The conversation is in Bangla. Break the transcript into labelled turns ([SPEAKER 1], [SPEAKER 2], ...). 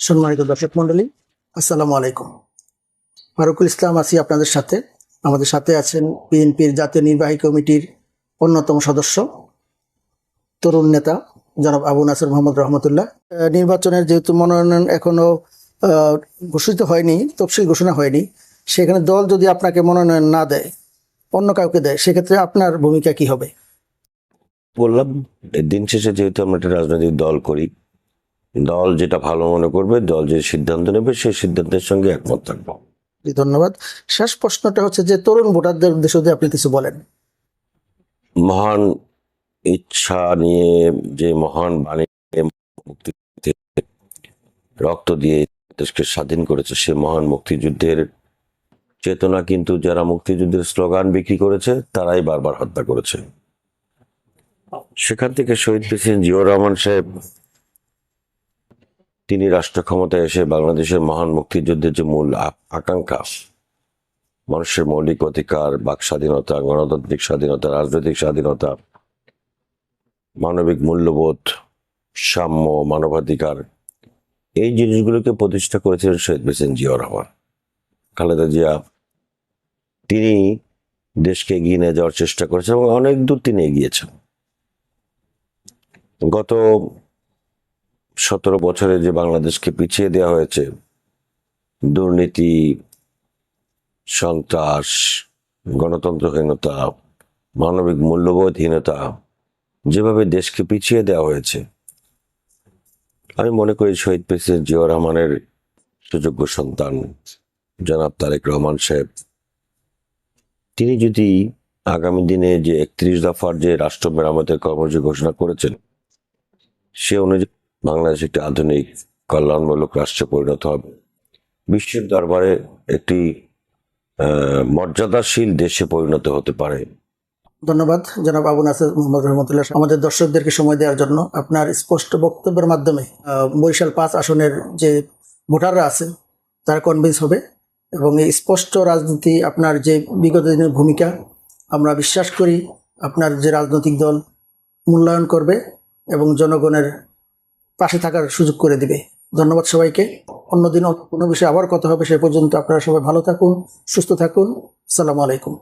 [SPEAKER 1] সম্মানিত দর্শক মন্ডলী, আসসালামু আলাইকুম। ফারুকুল ইসলাম আছি আপনাদের সাথে। আমাদের সাথে আছেন বিএনপির জাতীয় নির্বাহী কমিটির অন্যতম সদস্য, তরুণ নেতা জনাব আবু নাসর মোহাম্মদ রহমতুল্লাহ। নির্বাচনের যেহেতু মনোনয়ন এখনও ঘোষিত হয়নি, তফসিল ঘোষণা হয়নি, সেখানে দল যদি আপনাকে মনোনয়ন না দেয়, অন্য কাউকে দেয়, সেক্ষেত্রে আপনার ভূমিকা কি হবে?
[SPEAKER 2] বললাম, দিন শেষে যেহেতু আমরা একটা রাজনৈতিক দল করি দল যেটা ভালো মনে করবে দল যে সিদ্ধান্ত নেবে সেই সিদ্ধান্তের সঙ্গে একমত থাকব।
[SPEAKER 1] ধন্যবাদ। শেষ প্রশ্নটা হচ্ছে যে তরুণ ভোটারদের উদ্দেশ্যে যদি আপনি কিছু বলেন।
[SPEAKER 2] মহান ইচ্ছা নিয়ে যে মহান বাণী রক্ত দিয়ে দেশকে স্বাধীন করেছে সে মহান মুক্তিযুদ্ধের চেতনা কিন্তু যারা মুক্তিযুদ্ধের স্লোগান বিক্রি করেছে তারাই বারবার হত্যা করেছে। সেখান থেকে শহীদ প্রেসিডেন্ট জিয়াউর রহমান সাহেব তিনি রাষ্ট্র ক্ষমতায় এসে বাংলাদেশের মহান মুক্তিযুদ্ধের যে মূল আকাঙ্ক্ষা, মানুষের মৌলিক অধিকার, বাক স্বাধীনতা, গণতান্ত্রিক স্বাধীনতা, রাজনৈতিক স্বাধীনতা, মানবিক মূল্যবোধ, সাম্য, মানবাধিকার, এই জিনিসগুলোকে প্রতিষ্ঠা করেছিলেন শহীদ প্রেসিডেন্ট জিয়াউর রহমান। খালেদা জিয়া, তিনি দেশকে এগিয়ে নিয়ে যাওয়ার চেষ্টা করেছেন এবং অনেক দূর তিনি এগিয়েছেন। গত সতেরো বছরে যে বাংলাদেশকে পিছিয়ে দেওয়া হয়েছে, দুর্নীতি, সন্ত্রাস, গণতন্ত্রহীনতা, মানবিক মূল্যবোধহীনতা, যেভাবে দেশকে পিছিয়ে দেওয়া হয়েছে, আমি মনে করি শহীদ প্রেসিডেন্ট জিয়াউর রহমানের সুযোগ্য সন্তান জনাব তারেক রহমান সাহেব। তিনি যদি আগামী দিনে যে একত্রিশ দফার যে রাষ্ট্র মেরামতের কর্মসূচি ঘোষণা করেছেন, সে অনুযায়ী বাংলাদেশ একটি আধুনিক কল্যাণমূলক রাষ্ট্রে পরিণত হবে। বিশ্বের দরবারে একটি মর্যাদাশীল দেশে পরিণত হতে পারে।
[SPEAKER 1] ধন্যবাদ, জনাব আবু নাসির মোহাম্মদ রহমতুল্লাহ আমাদের দর্শকদেরকে সময় দেওয়ার জন্য আপনার স্পষ্ট বক্তব্যের মাধ্যমে বরিশাল পাঁচ আসনের যে ভোটাররা আছে তারা কনভিন্স হবে এবং এই স্পষ্ট রাজনীতি আপনার যে বিগত দিনের ভূমিকা, আমরা বিশ্বাস করি আপনার যে রাজনৈতিক দল মূল্যায়ন করবে এবং জনগণের পাশে থাকার সুযোগ করে দিবে। ধন্যবাদ সবাইকে। অন্যদিন কোনো বিষয়ে আবার কথা হবে, সে পর্যন্ত আপনারা সবাই ভালো থাকুন, সুস্থ থাকুন। সালামু আলাইকুম।